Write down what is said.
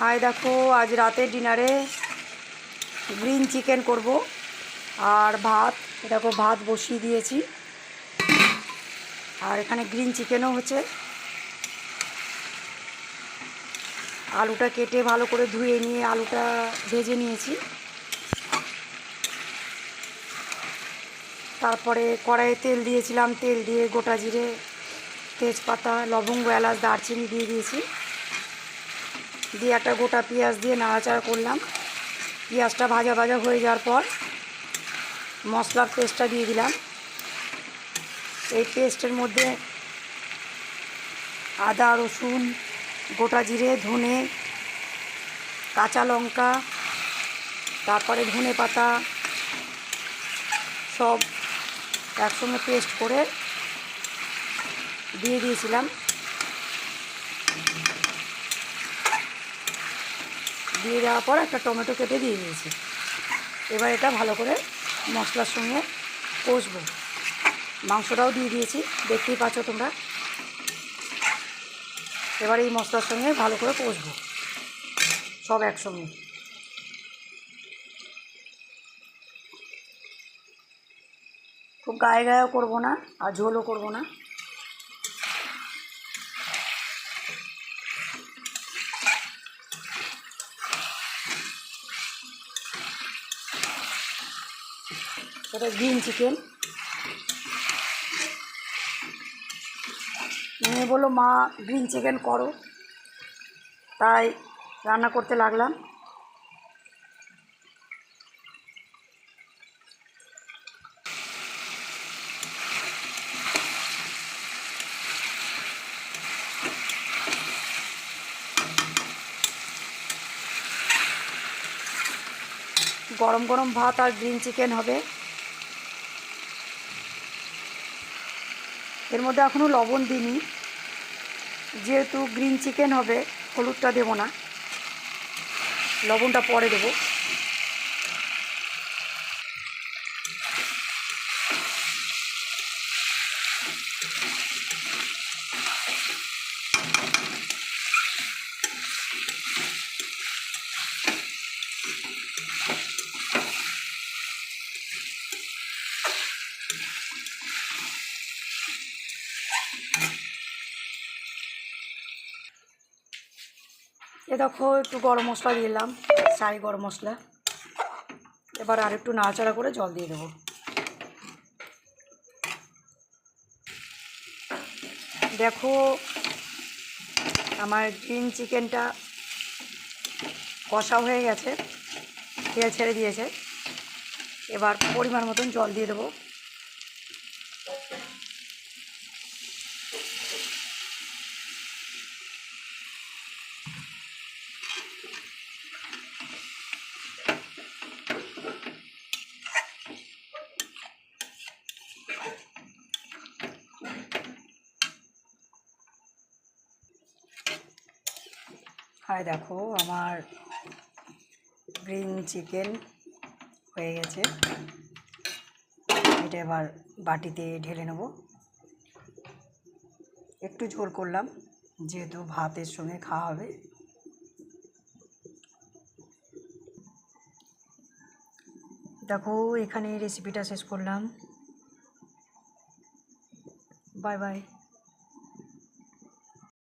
High, দেখো, আজ রাতের ডিনারে গ্রিন চিকেন করব আর ভাত। দেখো, ভাত বসিয়ে দিয়েছি। আর এখানে গ্রিন চিকেনও হচ্ছে। আলুটা কেটে ভালো করে ধুয়ে নিয়ে আলুটা ভেজে নিয়েছি। তারপরে কড়াইয়ে তেল দিয়েছিলাম। তেল দিয়ে গোটা জিরে তেজপাতা, লবঙ্গ, এলাচ, দারচিনি দিয়ে দিয়েছি। দিয়ে একটা গোটা পেঁয়াজ দিয়ে নাড়াচাড়া করলাম। পেঁয়াজটা ভাজা ভাজা হয়ে যাওয়ার পর মশলার পেস্টটা দিয়ে দিলাম। এই পেস্টের মধ্যে আদা, রসুন, গোটা জিরে, ধনে, কাঁচা লঙ্কা, তারপরে ধনে পাতা সব একসঙ্গে পেস্ট করে দিয়ে দিয়েছিলাম। দিয়ে দেওয়ার পর একটা টমেটো কেটে দিয়ে দিয়েছি এবার এটা ভালো করে মশলার সঙ্গে কষবো। মাংসটাও দিয়ে দিয়েছি, দেখতেই পাচ্ছ তোমরা। এবার এই মশলার সঙ্গে ভালো করে কষবো, সব একসঙ্গে। খুব গায়ে গায়েও করব না আর ঝোলও করব না। এটা গ্রিন চিকেন। মেয়ে বলল, মা, গ্রিন চিকেন করো। তাই রান্না করতে লাগলাম। গরম গরম ভাত আর গ্রিন চিকেন হবে। এর মধ্যে এখনও লবণ দিইনি। যেহেতু গ্রিন চিকেন হবে, হলুদটা দেবো না। লবণটা পরে দেবো। এ দেখো, একটু গরম মশলা দিলাম সাই গরম মশলা। এবার আর একটু নাড়াচাড়া করে জল দিয়ে দেবো। দেখো, আমার গ্রিন চিকেনটা কষা হয়ে গেছে, তেল ছেড়ে দিয়েছে। এবার পরিমাণ মতন জল দিয়ে দেবো। হাই দেখো, আমার গ্রিন চিকেন হয়ে গেছে। এটা এবার বাটিতে ঢেলে নেব। একটু ঝোল করলাম, যেহেতু ভাতের সঙ্গে খাওয়া হবে। দেখো, এখানে রেসিপিটা শেষ করলাম। Bye bye